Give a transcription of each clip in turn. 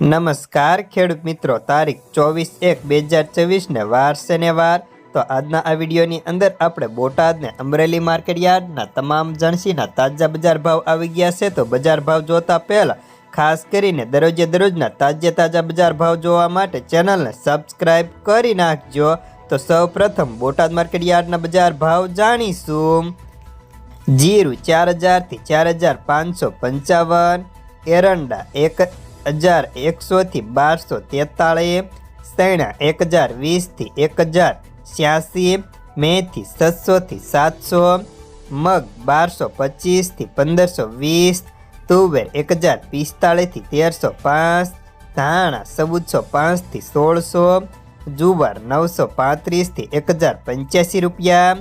નમસ્કાર, ખેડૂત મિત્રો. તારીખ ચોવીસ એક બે હજાર ચોવીસને વાર શનિવાર. તો આજના આ વિડીયોની અંદર આપણે બોટાદને અમરેલી માર્કેટ યાર્ડના તમામ જણસીના તાજા બજાર ભાવ આવી ગયા છે. તો બજાર ભાવ જોતા પહેલાં ખાસ કરીને દરરોજે દરરોજના તાજે તાજા બજાર ભાવ જોવા માટે ચેનલને સબસ્ક્રાઈબ કરી નાખજો. તો સૌ પ્રથમ બોટાદ માર્કેટ યાર્ડના બજાર ભાવ જાણીશું. જીરું ચાર હજારથી ચાર હજાર પાંચસો પંચાવન, એરંડા એક હજાર એકસોથી બારસો તેતાળીસ, સૈણા એક હજાર વીસથી એક હજાર છ્યાસી મેથી છસોથી સાતસો, મગ બારસો પચીસથી પંદરસો વીસ, તુવેર એક હજાર પિસ્તાળીસથી તેરસો પાંચ, ધાણા ચૌદસો પાંચથી સોળસો, જુવાર નવસો પાંત્રીસથી એક હજાર પંચ્યાસી રૂપિયા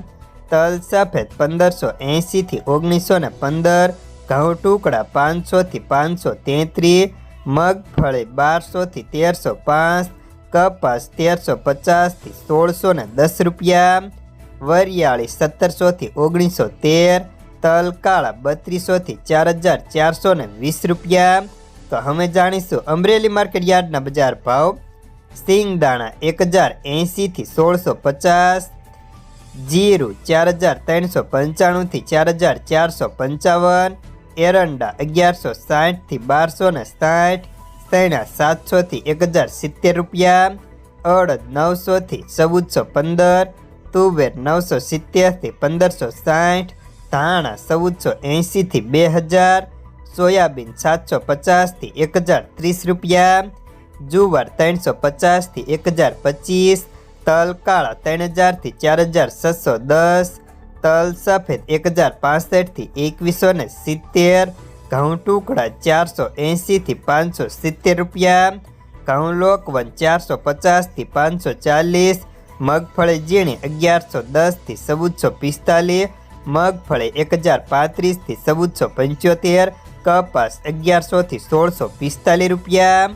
તલ સફેદ પંદરસો એંશીથી ઓગણીસો ને પંદર, ઘઉં ટુકડા પાંચસોથી પાંચસો તેત્રીસ મગફળી બારસોથી તેરસો પાંચ, કપાસ તેરસો પચાસથી સોળસો ને દસ રૂપિયા, વરિયાળી સત્તરસોથી ઓગણીસો તેર તલ કાળા બત્રીસોથી ચાર હજાર ચારસો ને વીસ રૂપિયા. તો હવે જાણીશું અમરેલી માર્કેટ યાર્ડના બજાર ભાવ. સિંગદાણા એક હજાર એંશીથી સોળસો પચાસ, જીરું ચાર હજાર ત્રણસો પંચાણુંથી ચાર હજાર ચારસો પંચાવન એરંડા અગિયારસો સાઠથી બારસો ને સાઠ સૈણા સાતસોથી એક હજાર સિત્તેર રૂપિયા અડદ નવસોથી ચૌદસો પંદર, તુવેર નવસો સિત્તેરથી પંદરસો સાઠ, ધાણા ચૌદસો એંશીથી બે હજાર, સોયાબીન સાતસો પચાસથી એક હજાર ત્રીસ રૂપિયા, જુવાર ત્રણસો પચાસથી એક હજાર પચીસ, તલ કાળા ત્રણ હજારથી ચાર હજાર છસો દસ તલ સફેદ એક હજાર પાસઠથી એકવીસો ને સિત્તેર, ઘઉં ટુકડા ચારસો એંશીથી પાંચસો સિત્તેર રૂપિયા, ઘઉં લોકવન ચારસો પચાસથી પાંચસો ચાલીસ, મગફળી ઝીણી અગિયારસો દસથી ચૌદસો પિસ્તાલીસ, મગફળી એક હજાર પાંત્રીસથી ચૌદસો પંચોતેર, કપાસ અગિયારસોથી સોળસો પિસ્તાલીસ રૂપિયા